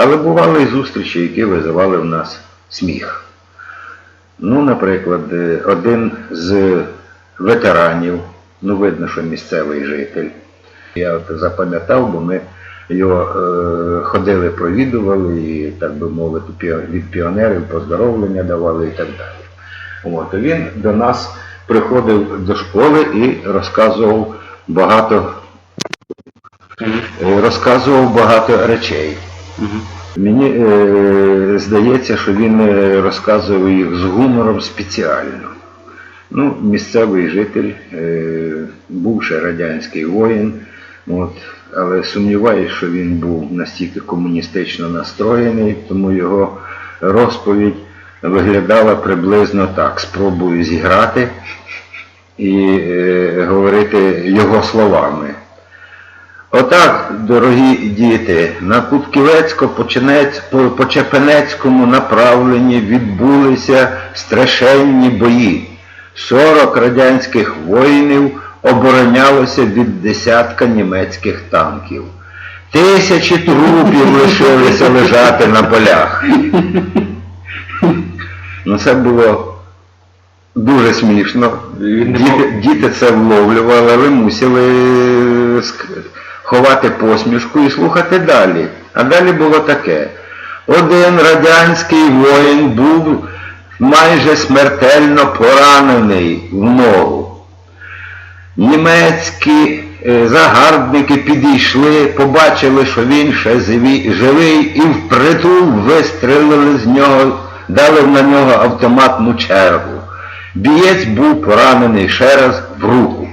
Але бували і зустрічі, які визивали в нас сміх. Ну, наприклад, е, один з ветеранів, ну видно, що місцевий житель. Я от запам'ятав, бо ми його е, ходили, провідували і, так би мовити, від піонерів поздоровлення давали і так далі. От, він до нас приходив до школи і розказував багато, розказував багато речей. Мені е, здається, що він е, розказував їх з гумором спеціально. Ну, місцевий житель, е, бувши радянський воїн, от, але сумніваюся, що він був настільки комуністично настроєний, тому його розповідь виглядала приблизно так. Спробую зіграти і е, говорити його словами. Отак, дорогі діти, на Кутківецько-Починець- по- Почепенецькому направленні відбулися страшенні бої. 40 радянських воїнів оборонялося від десятка німецьких танків. Тисячі трупів лишилися лежати на полях. Ну це було дуже смішно. Діти, діти це вловлювали, але мусили ховати посмішку і слухати далі. А далі було таке. Один радянський воїн був майже смертельно поранений в ногу. Німецькі е, загарбники підійшли, побачили, що він ще живий, і впритул вистрелили з нього, дали на нього автоматну чергу. Бієць був поранений ще раз в руку.